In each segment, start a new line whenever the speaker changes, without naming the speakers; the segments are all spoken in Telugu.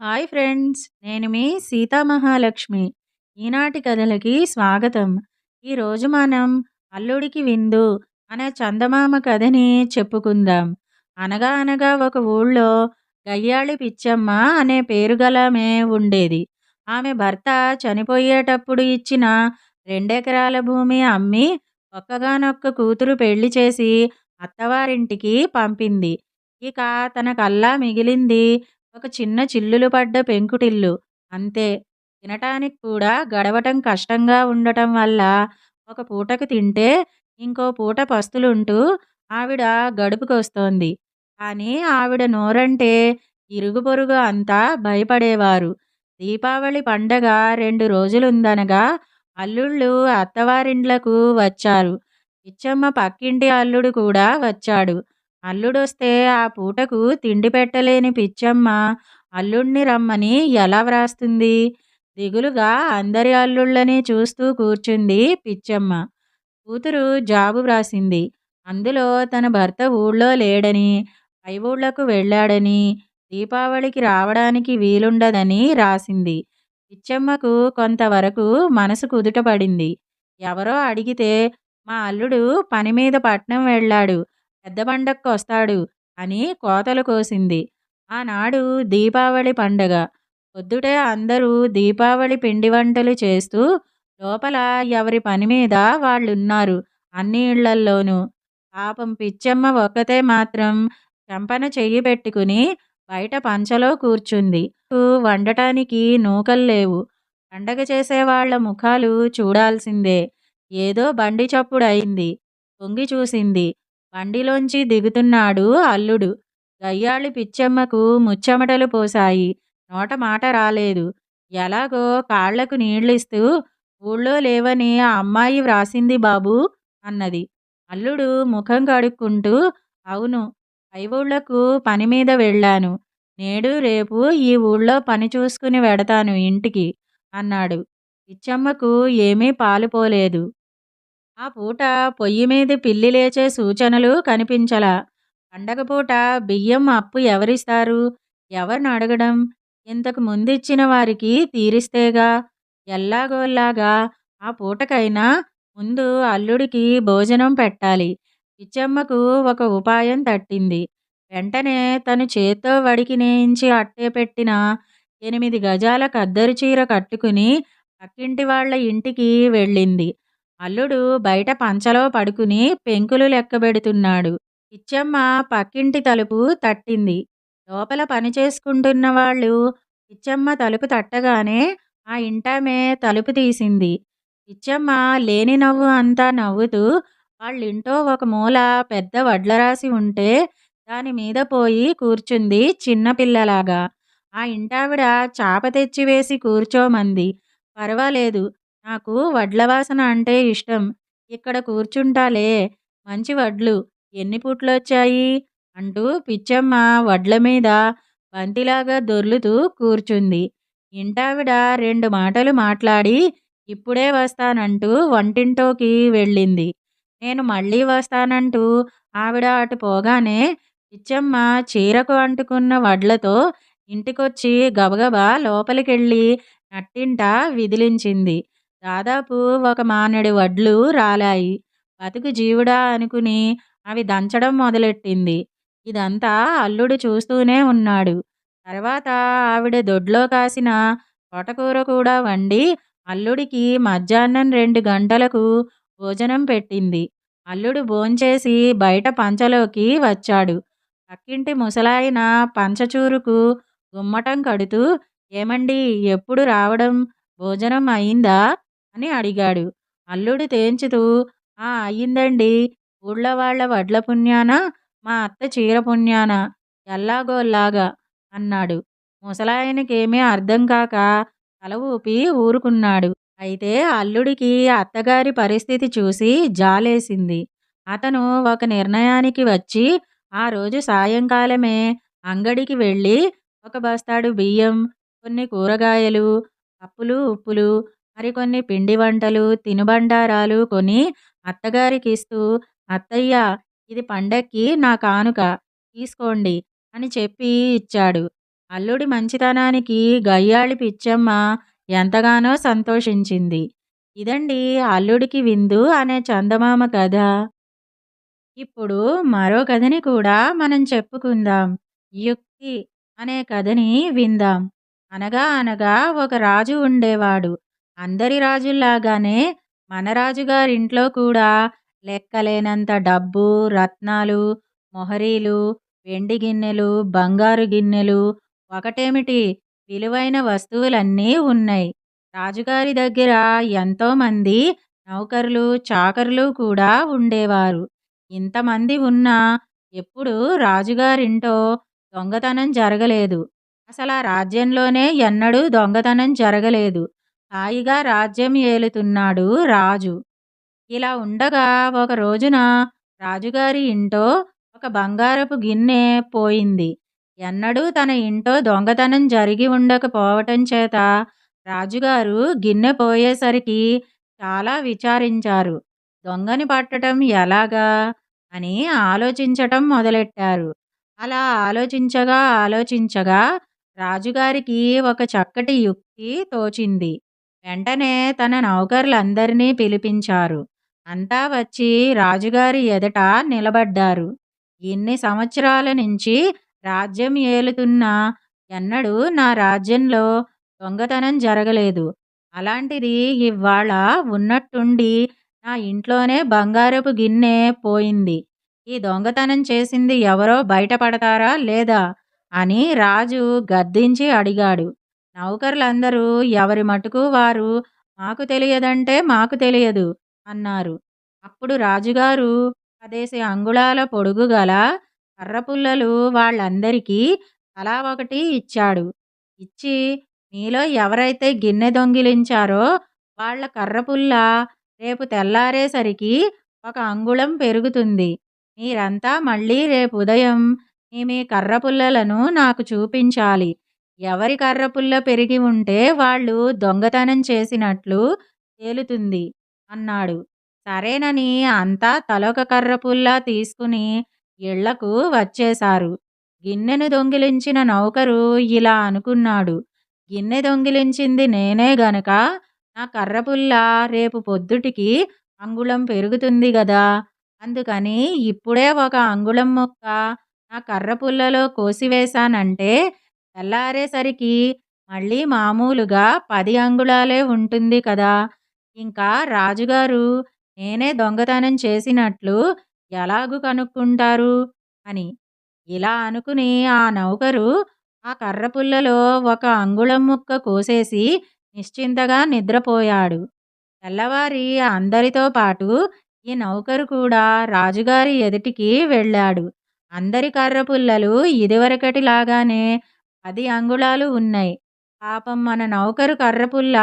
హాయ్ ఫ్రెండ్స్ నేను మీ సీతామహాలక్ష్మి. ఈనాటి కథలకి స్వాగతం. ఈరోజు మనం అల్లుడికి విందు అనే చందమామ కథని చెప్పుకుందాం. అనగా అనగా ఒక ఊళ్ళో గయ్యాళి పిచ్చమ్మ అనే పేరు గలమే ఉండేది. ఆమె భర్త చనిపోయేటప్పుడు ఇచ్చిన రెండెకరాల భూమి అమ్మి ఒక్కగానొక్క కూతురు పెళ్ళి చేసి అత్తవారింటికి పంపింది. ఇక తన కల్లా మిగిలింది ఒక చిన్న చిల్లులు పడ్డ పెంకుటిల్లు. అంతే. తినటానికి కూడా గడవటం కష్టంగా ఉండటం వల్ల ఒక పూటకు తింటే ఇంకో పూట పస్తులుంటూ ఆవిడ గడుపుకొస్తోంది. కానీ ఆవిడ నోరంటే ఇరుగు పొరుగు అంతా భయపడేవారు. దీపావళి పండగ రెండు రోజులుందనగా అల్లుళ్ళు అత్తవారిండ్లకు వచ్చారు. పిచ్చమ్మ పక్కింటి అల్లుడు కూడా వచ్చాడు. అల్లుడొస్తే ఆ పూటకు తిండి పెట్టలేని పిచ్చమ్మ. అల్లుణ్ణి రమ్మని ఎలా వ్రాస్తుంది? దిగులుగా అందరి అల్లుళ్ళని చూస్తూ కూర్చుంది పిచ్చమ్మ. కూతురు జాబు వ్రాసింది. అందులో తన భర్త ఊళ్ళో లేడని పై ఊళ్ళకు వెళ్ళాడని దీపావళికి రావడానికి వీలుండదని రాసింది. పిచ్చమ్మకు కొంతవరకు మనసు కుదుటపడింది. ఎవరో అడిగితే మా అల్లుడు పని మీద పట్నం వెళ్ళాడు. పెద్ద పండక్కొస్తాడు అని కోతలు కోసింది. ఆనాడు దీపావళి పండగ. పొద్దుటే అందరూ దీపావళి పిండి వంటలు చేస్తూ లోపల ఎవరి పని మీద వాళ్ళున్నారు అన్ని ఇళ్ళల్లోనూ పాపం పిచ్చమ్మ ఒక్కతే మాత్రం చెంపన చెయ్యి పెట్టుకుని బయట పంచలో కూర్చుంది. వండటానికి నూకలు లేవు. పండగ చేసేవాళ్ళ ముఖాలు చూడాల్సిందే. ఏదో బండి చప్పుడు అయింది తొంగి చూసింది. బండిలోంచి దిగుతున్నాడు అల్లుడు. గయ్యాళి పిచ్చమ్మకు ముచ్చెమటలు పోసాయి నోట మాట రాలేదు. ఎలాగో కాళ్ళకు నీళ్ళిస్తూ ఊళ్ళో లేవని ఆ అమ్మాయి వ్రాసింది బాబూ అన్నది. అల్లుడు ముఖం కడుక్కుంటూ అవును పై ఊళ్ళకు పని మీద వెళ్ళాను. నేడు రేపు ఈ ఊళ్ళో పని చూసుకుని వెడతాను ఇంటికి అన్నాడు. పిచ్చమ్మకు ఏమీ పాలుపోలేదు ఆ పూట పొయ్యి మీద పిల్లి లేచే సూచనలు కనిపించలా. పండగ పూట బియ్యం అప్పు ఎవరిస్తారు? ఎవరిని అడగడం? ఇంతకు ముందిచ్చిన వారికి తీరిస్తేగా? ఎల్లాగోల్లాగా? ఆ పూటకైనా ముందు అల్లుడికి భోజనం పెట్టాలి. పిచ్చమ్మకు ఒక ఉపాయం తట్టింది. వెంటనే తను చేత్తో వడికి నేయించి అట్టే పెట్టిన ఎనిమిది గజాల కద్దరు చీర కట్టుకుని పక్కింటి వాళ్ళ ఇంటికి వెళ్ళింది. అల్లుడు బయట పంచలో పడుకుని పెంకులు లెక్కబెడుతున్నాడు. పిచ్చమ్మ పక్కింటి తలుపు తట్టింది. లోపల పని చేసుకుంటున్న వాళ్ళు పిచ్చమ్మ తలుపు తట్టగానే ఆ ఇంటామే తలుపు తీసింది. పిచ్చమ్మ లేని నవ్వు అంతా నవ్వుతూ వాళ్ళింటో ఒక మూల పెద్ద వడ్లరాసి ఉంటే దాని మీద పోయి కూర్చుంది చిన్నపిల్లలాగా ఆ ఇంటావిడ చాప తెచ్చివేసి కూర్చోమంది. పర్వాలేదు. నాకు వడ్ల వాసన అంటే ఇష్టం. ఇక్కడ కూర్చుంటాలే. మంచి వడ్లు. ఎన్ని పుట్లొచ్చాయి? అంటూ పిచ్చమ్మ వడ్ల మీద బంతిలాగా దొర్లుతూ కూర్చుంది. ఇంటావిడ రెండు మాటలు మాట్లాడి ఇప్పుడే వస్తానంటూ వంటింటోకి వెళ్ళింది. నేను మళ్ళీ వస్తానంటూ ఆవిడ అటు పోగానే పిచ్చమ్మ చీరకు అంటుకున్న వడ్లతో ఇంటికొచ్చి గబగబా లోపలికెళ్ళి నట్టింట విదిలించింది. దాదాపు ఒక మానెడు వడ్లు రాలాయి. బతుకు జీవుడా అనుకుని అవి దంచడం మొదలెట్టింది. ఇదంతా అల్లుడు చూస్తూనే ఉన్నాడు. తర్వాత ఆవిడ దొడ్లో కాసిన తోటకూర కూడా వండి అల్లుడికి మధ్యాహ్నం రెండు గంటలకు భోజనం పెట్టింది. అల్లుడు భోంచేసి బయట పంచలోకి వచ్చాడు. పక్కింటి ముసలాయన పంచచూరుకు గుమ్మటం కడుతూ ఏమండి ఎప్పుడు రావడం? భోజనం అయిందా? అని అడిగాడు. అల్లుడు తేంచుతూ ఆ అయ్యిందండి. ఊళ్ళో వాళ్ళ వడ్ల పుణ్యాన? మా అత్త చీర పుణ్యాన? ఎల్లాగోల్లాగా అన్నాడు. ముసలాయనకేమీ అర్థం కాక తల ఊపి ఊరుకున్నాడు. అయితే అల్లుడికి అత్తగారి పరిస్థితి చూసి జాలేసింది. అతను ఒక నిర్ణయానికి వచ్చి ఆ రోజు సాయంకాలమే అంగడికి వెళ్ళి ఒక బస్తాడు బియ్యం కొన్ని కూరగాయలు పప్పులు ఉప్పులు మరికొన్ని పిండి వంటలు తినుబండారాలు కొని అత్తగారికి ఇస్తూ అత్తయ్య ఇది పండక్కి నా కానుక తీసుకోండి అని చెప్పి ఇచ్చాడు అల్లుడి మంచితనానికి గయ్యాళి పిచ్చమ్మ ఎంతగానో సంతోషించింది. ఇదండి 'అల్లుడికి విందు' అనే చందమామ కథ. ఇప్పుడు మరో కథని కూడా మనం చెప్పుకుందాం. 'యుక్తి' అనే కథని విందాం. అనగా అనగా ఒక రాజు ఉండేవాడు. అందరి రాజుల్లాగానే మన రాజుగారింట్లో కూడా లెక్కలేనంత డబ్బు, రత్నాలు, మొహరీలు, వెండి గిన్నెలు, బంగారు గిన్నెలు ఒకటేమిటి విలువైన వస్తువులన్నీ ఉన్నాయి. రాజుగారి దగ్గర ఎంతోమంది నౌకర్లు, చాకర్లు కూడా ఉండేవారు. ఇంతమంది ఉన్నా ఎప్పుడూ రాజుగారింటో దొంగతనం జరగలేదు. అసలు ఆ రాజ్యంలోనే ఎన్నడూ దొంగతనం జరగలేదు. హాయిగా రాజ్యం ఏలుతున్నాడు రాజు. ఇలా ఉండగా ఒక రోజున రాజుగారి ఇంటో ఒక బంగారపు గిన్నె పోయింది. ఎన్నడూ తన ఇంటో దొంగతనం జరిగి ఉండకపోవటం చేత రాజుగారు గిన్నె పోయేసరికి చాలా విచారించారు. దొంగని పట్టటం ఎలాగా అని ఆలోచించటం మొదలెట్టారు. అలా ఆలోచించగా ఆలోచించగా రాజుగారికి ఒక చక్కటి యుక్తి తోచింది. వెంటనే తన నౌకర్లందరినీ పిలిపించారు. అంతా వచ్చి రాజుగారి ఎదుట నిలబడ్డారు. ఇన్ని సంవత్సరాల నుంచి రాజ్యం ఏలుతున్నా ఎన్నడూ నా రాజ్యంలో దొంగతనం జరగలేదు. అలాంటిది ఇవ్వాళ ఉన్నట్టుండి నా ఇంట్లోనే బంగారపు గిన్నె పోయింది. ఈ దొంగతనం చేసింది ఎవరో బయటపడతారా లేదా? అని రాజు గద్దించి అడిగాడు. నౌకర్లందరూ ఎవరి మటుకు వారు మాకు తెలియదంటే మాకు తెలియదు అన్నారు. అప్పుడు రాజుగారు పదేసి అంగుళాల పొడుగు గల కర్రపుల్లలు వాళ్ళందరికీ తలా ఒకటి ఇచ్చాడు. ఇచ్చి మీలో ఎవరైతే గిన్నె దొంగిలించారో వాళ్ళ కర్రపుల్ల రేపు తెల్లారేసరికి ఒక అంగుళం పెరుగుతుంది. మీరంతా మళ్ళీ రేపుదయం మీ మీ కర్రపుల్లలను నాకు చూపించాలి. ఎవరి కర్రపుల్లో పెరిగి ఉంటే వాళ్ళు దొంగతనం చేసినట్లు తేలుతుంది అన్నాడు. సరేనని అంతా తలొక కర్రపుల్లా తీసుకుని ఇళ్ళకు వచ్చేశారు. గిన్నెను దొంగిలించిన నౌకరు ఇలా అనుకున్నాడు. గిన్నె దొంగిలించింది నేనే గనక నా కర్రపుల్ల రేపు పొద్దుటికి అంగుళం పెరుగుతుంది గదా! అందుకని ఇప్పుడే ఒక అంగుళం మొక్క నా కర్రపుల్లలో కోసివేశానంటే తెల్లారేసరికి మళ్ళీ మామూలుగా పది అంగుళాలే ఉంటుంది కదా! ఇంకా రాజుగారు నేనే దొంగతనం చేసినట్లు ఎలాగు కనుక్కుంటారు? అని. ఇలా అనుకుని ఆ నౌకరు ఆ కర్రపుల్లలో ఒక అంగుళం ముక్క కోసేసి నిశ్చింతగా నిద్రపోయాడు. తెల్లవారి అందరితో పాటు ఈ నౌకరు కూడా రాజుగారి ఎదుటికి వెళ్ళాడు. అందరి కర్రపుల్లలు ఇదివరకటిలాగానే పది అంగుళాలు ఉన్నాయి. పాపం మన నౌకరు కర్రపుల్ల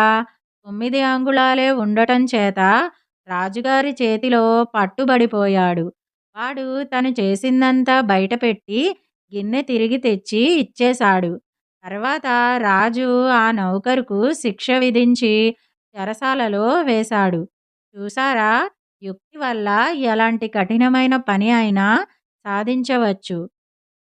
తొమ్మిది అంగుళాలే ఉండటం చేత రాజుగారి చేతిలో పట్టుబడిపోయాడు. వాడు తను చేసిందంతా బయటపెట్టి గిన్నె తిరిగి తెచ్చి ఇచ్చేశాడు. తర్వాత రాజు ఆ నౌకరుకు శిక్ష విధించి చెరసాలలో వేశాడు. చూసారా యుక్తి వల్ల ఎలాంటి కఠినమైన పని అయినా సాధించవచ్చు.